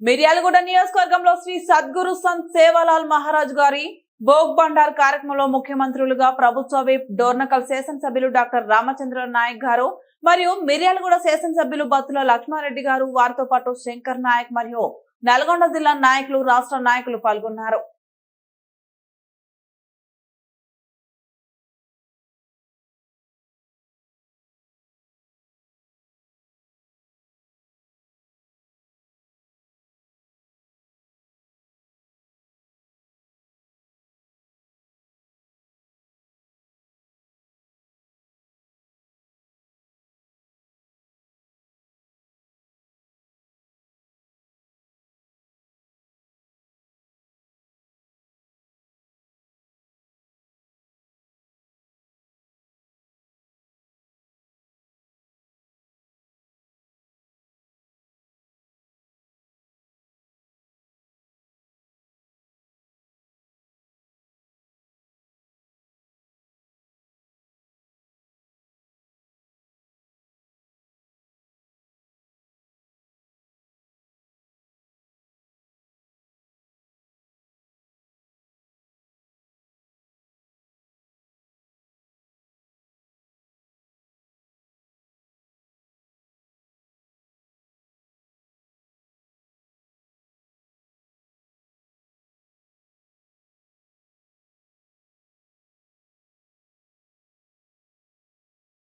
మిర్యాలగూడ నియోజకవర్గంలో శ్రీ సద్గురు సంత్ సేవాలాల్ మహారాజ్ గారి భోగ్ బండార్ కార్యక్రమంలో ముఖ్యమంత్రులుగా ప్రభుత్వ విప్ డోర్నకల్ శాసనసభ్యులు డాక్టర్ రామచంద్ర నాయక్ గారు మరియు మిర్యాలగూడ శాసనసభ్యులు బత్తుల లక్ష్మారెడ్డి గారు వారితో పాటు శంకర్ నాయక్ మరియు నల్గొండ జిల్లా నాయకులు రాష్ట్ర నాయకులు పాల్గొన్నారు.